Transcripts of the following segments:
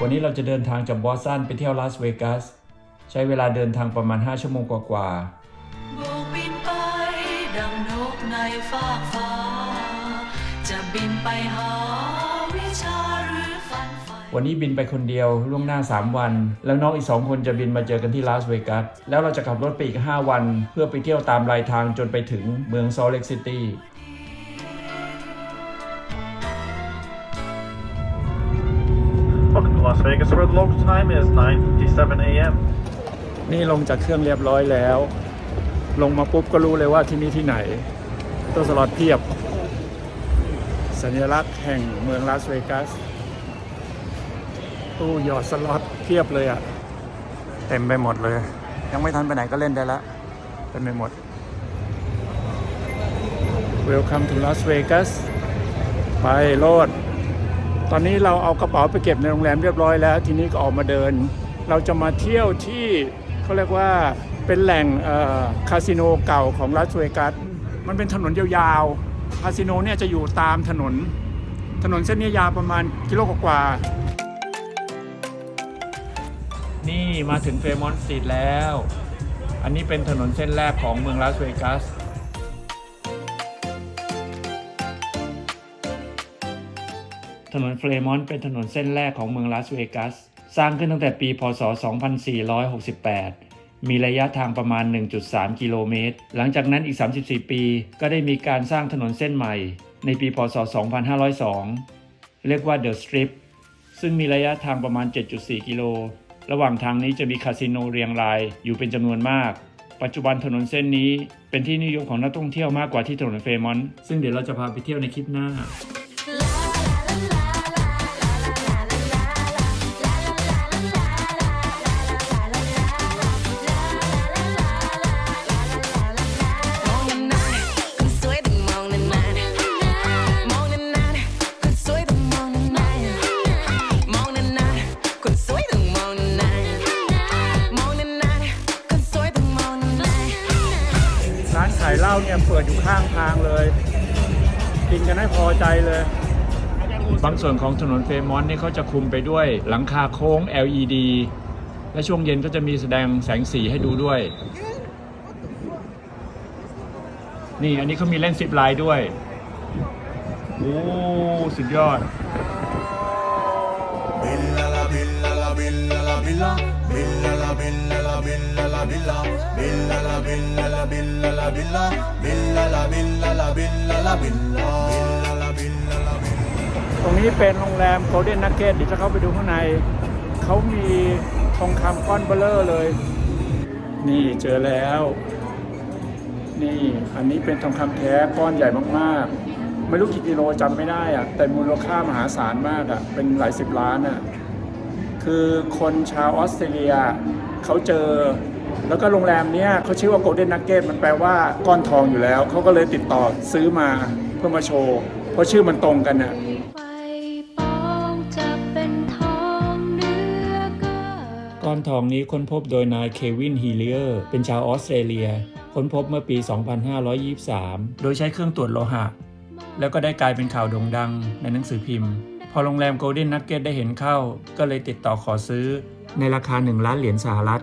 วันนี้เราจะเดินทางจากบอสตันไปเที่ยวลาสเวกัส ใช้เวลาเดินทางประมาณ 5 ชั่วโมงกว่าโบกบินไปดังนกในฟากฟ้า จะบินไปหาวิชาหรือฝันใฝ่ๆวันนี้บินไปคนเดียวล่วงหน้า 3 วัน แล้วน้องอีก 2 คนจะบินมาเจอกันที่ลาสเวกัส แล้วเราจะขับรถไปอีก 5 วัน เพื่อไปเที่ยวตามรายทางจนไปถึงเมืองซอลเล็กซิตี้ Welcome to Las Vegas, where the local time is 9:57 a.m. นี่ลงจากเครื่องเรียบร้อยแล้ว ลงมาปุ๊บก็รู้เลยว่าที่นี่ที่ไหน ตัวสล็อตเพียบ สัญลักษณ์แห่งเมืองลาสเวกัส ตู้หยอดสล็อตเพียบเลยอะ่ะ เต็มไปหมดเลย ยังไม่ทันไปไหนก็เล่นได้ละเต็มไปหมด Welcome to Las Vegas ไปโลด ตอนนี้เราเอากระเป๋าไปเก็บในโรงแรมเรียบร้อยแล้ว ทีนี้ก็ออกมาเดิน เราจะมาเที่ยวที่เขาเรียกว่าเป็นแหล่งคาสิโนเก่าของลาสเวกัส มันเป็นถนนยาวๆ คาสิโนเนี่ยจะอยู่ตามถนน ถนนเส้นนี้ยาวประมาณกิโลกว่า นี่มาถึงเฟรมอนต์สตรีทแล้ว อันนี้เป็นถนนเส้นแรกของเมืองลาสเวกัส ถนนเฟรมอนต์เป็นถนนเส้นแรกของเมืองลาสเวกัส สร้างขึ้นตั้งแต่ปี พศ 2468 มีระยะทางประมาณ 1.3 กิโลเมตร หลังจากนั้นอีก 34 ปี ก็ได้มีการสร้างถนนเส้นใหม่ ในปี พศ 2502 เรียกว่า The Strip ซึ่งมีระยะทางประมาณ 7.4 กิโล ระหว่างทางนี้จะมีคาสิโนเรียงรายอยู่เป็นจำนวนมากปัจจุบันถนนเส้นนี้เป็นที่นิยมของนักท่องเที่ยวมากกว่าที่ถนนเฟรมอน ซึ่งเดี๋ยวเราจะพาไปเที่ยวในคลิปหน้า เหล้าเนี่ยเปิดอยู่ข้างทางเลย กินกันให้พอใจเลย บางส่วนของถนนเฟรมอนต์นี่เขาจะคุมไปด้วยหลังคาโค้ง LED และช่วงเย็นก็จะมีแสดงแสงสีให้ดูด้วย นี่อันนี้เขามีเล่นซิปไลน์ด้วย โอ้ สุดยอด Billa la billa la billa la billa Billa la billa la billa la billa Billa la billa la billa la billa Billa la billa la billa la billa Billa la billa la billa ตรงนี้เป็นโรงแรม Golden Nugget เดี๋ยวจะเข้าไปดูข้างใน เขามีทองคำก้อนเบลเลอร์เลย นี่เจอแล้ว นี่อันนี้เป็นทองคำแท้ก้อนใหญ่มากๆ ไม่รู้กี่กิโลจำไม่ได้อะแต่มูลค่ามหาศาลมากอะเป็นหลายสิบล้านอะคือคนชาวออสเตรเลียเขาเจอ แล้วก็โรงแรมเนี้ยเขาชื่อว่า Golden Nugget มันแปลว่าก้อนทองอยู่แล้ว เขาก็เลยติดต่อซื้อมาเพื่อมาโชว์ เพราะชื่อมันตรงกันอะไฟปองจะเป็นทองเนื้อเกิน ก้อนทองนี้ค้นพบโดยนายเควินฮีเลียร์เป็นชาวออสเตรเลีย ค้นพบเมื่อปี 2523 โดยใช้เครื่องตรวจโลหะ แล้วก็ได้กลายเป็นข่าวโด่งดังในหนังสือพิมพ์ พอโรงแรม Golden Nugget ได้เห็นเข้า ก็เลยติดต่อขอซื้อในราคา 1 ล้านเหรียญสหรัฐ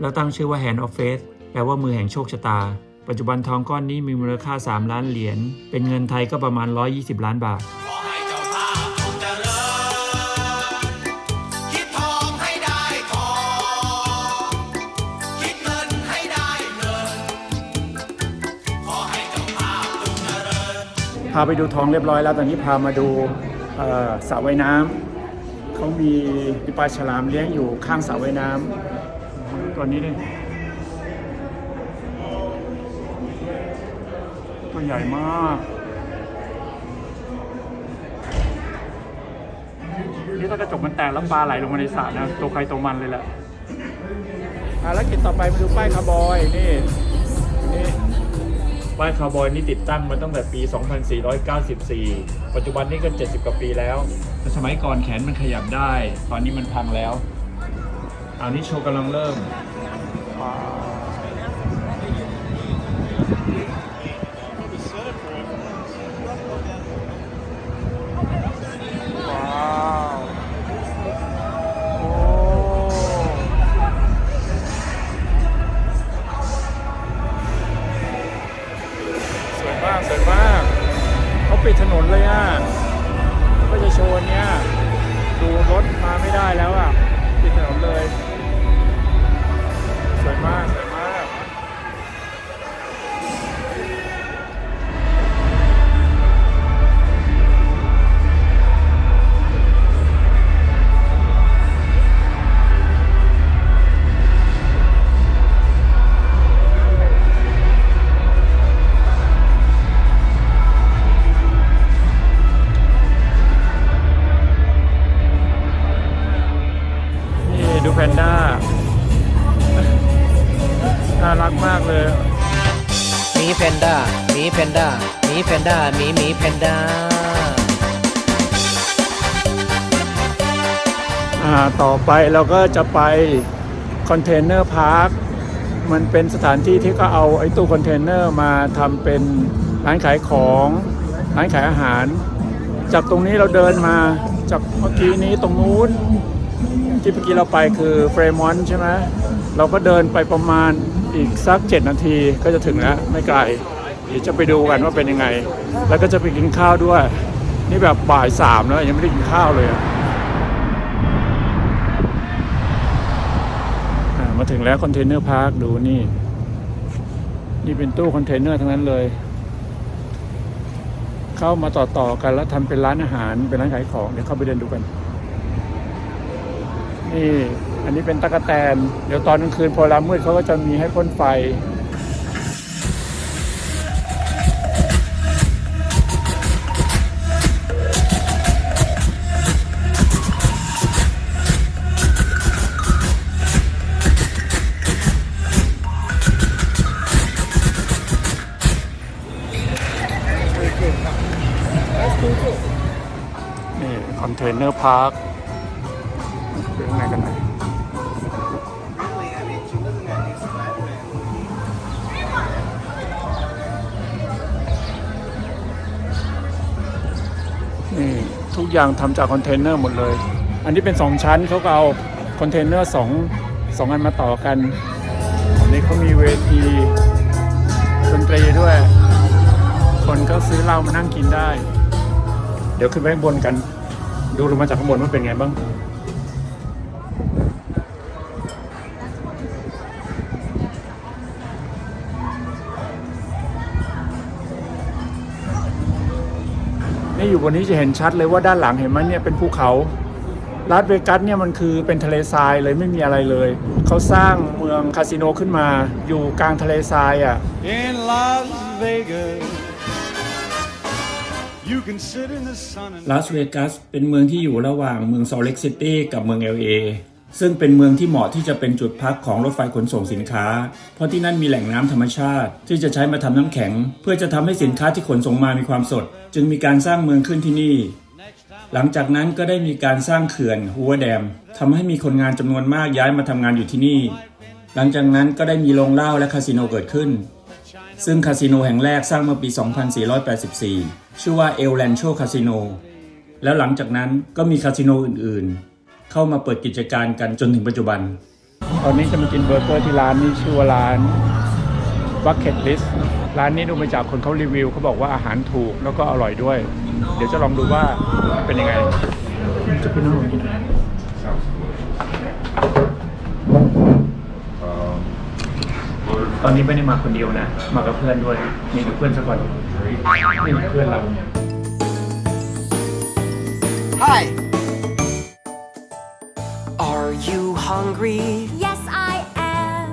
แล้วตั้งชื่อว่า Hand of Fate แปลว่ามือแห่งโชคชะตา ปัจจุบันทองก้อนนี้มีมูลค่า 3 ล้านเหรียญ เป็นเงินไทยก็ประมาณ 120 ล้านบาทคิดทองให้ได้ทองคิดเงินให้ได้เงินขอให้เจ้าภาพาไปดูทองเรียบร้อยแล้วตอนนี้พามาดูสระว่ายน้ำเขามีปลาฉลามเลี้ยงอยู่ข้างสระว่ายน้ำ ตัวนี้ดิตัวใหญ่มากนี่ถ้ากระจกมันแตกแล้วปลาไหลลงมาในสระนะตัวใครตัวมันเลยแหละภารกิจต่อไปมาดูป้ายคาร์บอยนี่นี่ป้ายคาร์บอยนี่ติดตั้งมาตั้งแต่ปี 2494 ปัจจุบันนี่ก็ 70 กว่าปีแล้วแต่สมัยก่อนแขนมันขยับได้ ตอนนี้มันพังแล้วอันนี้โชว์กำลังเริ่ม ว้ ต่อไปเราก็จะไปคอนเทนเนอร์พาร์ค มันเป็นสถานที่ที่ก็เอาไอ้ตู้คอนเทนเนอร์มาทำเป็นร้านขายของ ร้านขายอาหาร จากตรงนี้เราเดินมาจากเมื่อกี้นี้ตรงนู้นที่เมื่อกี้เราไปคือเฟรมอนใช่ไหมเราก็เดินไปประมาณอีกสัก 7 นาทีก็จะถึงแล้วไม่ไกลเดี๋ยวจะไปดูกันว่าเป็นยังไง แล้วก็จะไปกินข้าวด้วย นี่แบบบ่ายสามแล้วยังไม่ได้กินข้าวเลยอะ อ่ามา ถึงแล้วคอนเทนเนอร์พาร์คดูนี่ นี่เป็นตู้คอนเทนเนอร์ทั้งนั้นเลย เข้ามาต่อต่อกันแล้วทำเป็นร้านอาหารเป็นร้านขายของเดี๋ยวเข้าไปเดินดูกันนี่อันนี้เป็นตะกะแตน เดี๋ยวตอนกลางคืนพอเวลามืดเขาก็จะมีให้พ่นไฟ อนเทนเนอร์พาร์คเป็นยังไงกันไหนนี่ทุกอย่างทำจากคอนเทนเนอร์หมดเลย อันนี้เป็นสองชั้นเขาก็เอาคอนเทนเนอร์สองสองอันมาต่อกัน อันนี้เขามีเวทีดนตรีด้วย คนก็ซื้อเหล้ามานั่งกินได้ เดี๋ยวขึ้นไปข้างบนกัน ดูลงมาจากข้างบนว่าเป็นไงบ้างนี่อยู่บนนี้จะเห็นชัดเลยว่าด้านหลังเห็นไหมเนี่ยเป็นภูเขาลาสเวกัสเนี่ยมันคือเป็นทะเลทรายเลยไม่มีอะไรเลย เขาสร้างเมืองคาสิโนขึ้นมาอยู่กลางทะเลทรายอะ In Las Vegas, ลาสเวกัสเป็นเมืองที่อยู่ระหว่างเมืองซอลเล็กซิตี้กับเมือง LA ซึ่งเป็นเมืองที่เหมาะที่จะเป็นจุดพักของรถไฟขนส่งสินค้า เพราะที่นั่นมีแหล่งน้ำธรรมชาติ ที่จะใช้มาทำน้ำแข็ง เพื่อจะทำให้สินค้าที่ขนส่งมามีความสด จึงมีการสร้างเมืองขึ้นที่นี่ หลังจากนั้นก็ได้มีการสร้างเขื่อนฮัวแดมทำให้มีคนงานจำนวนมากย้ายมาทำงานอยู่ที่นี่ หลังจากนั้นก็ได้มีโรงเหล้าและคาสิโนเกิดขึ้น ซึ่งคาสิโนแห่งแรกสร้างเมื่อปี 2484 ชื่อว่าเอลแลนโชคาสิโน แล้วหลังจากนั้นก็มีคาสิโนอื่นๆ เข้ามาเปิดกิจการกันจนถึงปัจจุบัน ตอนนี้จะมากินเบอร์เกอร์ที่ร้านนี้ชื่อว่าร้าน Bucket List ร้านนี้ดูมาจากคนเขารีวิวเขาบอกว่าอาหารถูกแล้วก็อร่อยด้วย เดี๋ยวจะลองดูว่าเป็นยังไง จะเป็นน้ำหนกิน ตอนนี้ไม่ได้มาคนเดียวนะ มากับเพื่อนด้วย มีกับเพื่อนสักคนนี่เพื่อนเรา Hi Are you hungry Yes I am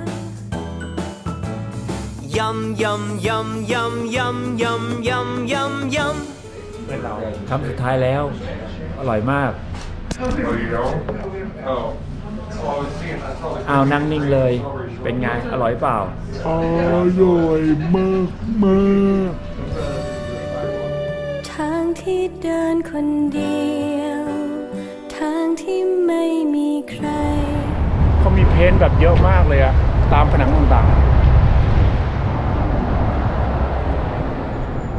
Yum yum yum yum yum yum yum yum yum เพื่อนเราคำสุดท้ายแล้ว อร่อยมาก อ้าวนั่งนิ่งเลย เป็นไง อร่อยเปล่า อร่อยมากมากทางที่เดินคนเดียว ทางที่ไม่มีใคร เขามีเพ้นท์แบบเยอะมากเลยอะตามผนังต่างๆ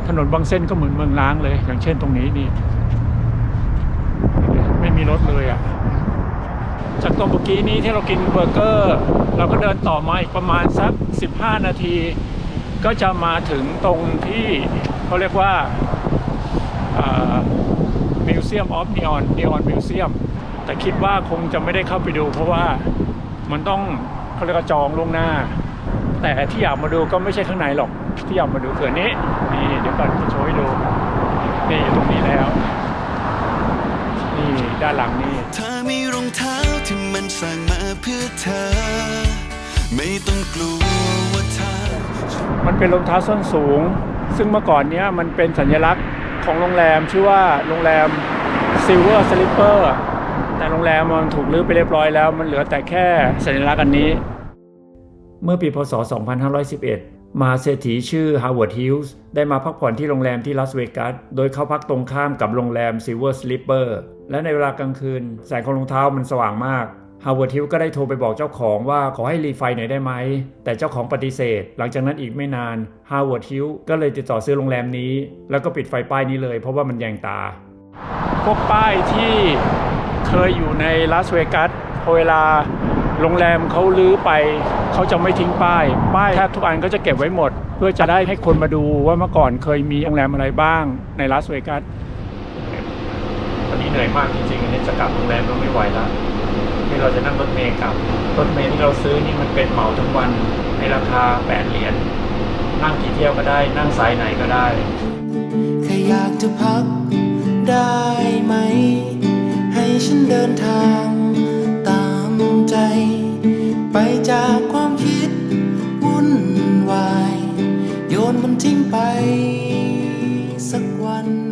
ถนนบางเส้นก็เหมือนเมืองล้างเลย อย่างเช่นตรงนี้นี่ ไม่มีรถเลยอะ จากตรงเมื่อกี้นี้ที่เรากินเบอร์เกอร์ เราก็เดินต่อมาอีกประมาณสัก 15 นาที ก็จะมาถึงตรงที่เขาเรียกว่ามิวเซียมออฟนีออนนีออนมิวเซียมแต่คิดว่าคงจะไม่ได้เข้าไปดู เพราะว่ามันต้องเขาเรียกว่าจองล่วงหน้า แต่ที่อยากมาดูก็ไม่ใช่ข้างในหรอกที่อยากมาดูคือนนี้นี่เดี๋ยวก่อนจะโชว์ให้ดูนี่อยู่ตรงนี้แล้ว นี่ด้านหลังนี่ ที่มันสั่งมาเพื่อเธอ ไม่ต้องกลัวว่าเธอมันเป็นรองเท้าส้นสูง ซึ่งเมื่อก่อนเนี้ยมันเป็นสัญลักษณ์ของโรงแรมชื่อว่าโรงแรม Silver Slipper แต่โรงแรมมันถูกรื้อไปเรียบร้อยแล้ว มันเหลือแต่แค่สัญลักษณ์อันนี้ เมื่อปีพศ 2511 มหาเศรษฐีชื่อฮาวเวิร์ดฮิลส์ได้มาพักผ่อนที่โรงแรมที่ลาสเวกัส โดยเขาพักตรงข้ามกับโรงแรมซิล และในเวลากลางคืน แสงของรองเท้ามันสว่างมากฮาวเวิร์ดฮิลก็ได้โทรไปบอกเจ้าของว่าขอให้รีไฟหน่อยได้ไหม แต่เจ้าของปฏิเสธ หลังจากนั้นอีกไม่นานฮาวเวิร์ดฮิลก็เลยติดต่อซื้อโรงแรมนี้ แล้วก็ปิดไฟป้ายนี้เลย เพราะว่ามันแยงตา พวกป้ายที่เคยอยู่ในลาสเวกัสพอเวลาโรงแรมเขาลื้อไปเขาจะไม่ทิ้งป้าย ป้ายแทบทุกอันก็จะเก็บไว้หมด เพื่อจะได้ให้คนมาดูว่าเมื่อก่อนเคยมีโรงแรมอะไรบ้างในลาสเวกัส เหนื่อยมากจริงๆอันนี้จะกลับโรงแรมก็ไม่ไหวแล้วนี่เราจะนั่งรถเมล์กลับ รถเมล์ที่เราซื้อนี่มันเป็นเหมาทั้งวันในราคา8เหรียญ นั่งกี่เที่ยวก็ได้ นั่งสายไหนก็ได้ แค่อยากจะพักได้ไหม ให้ฉันเดินทางตามใจ ไปจากความคิดวุ่นวาย โยนมันทิ้งไปสักวัน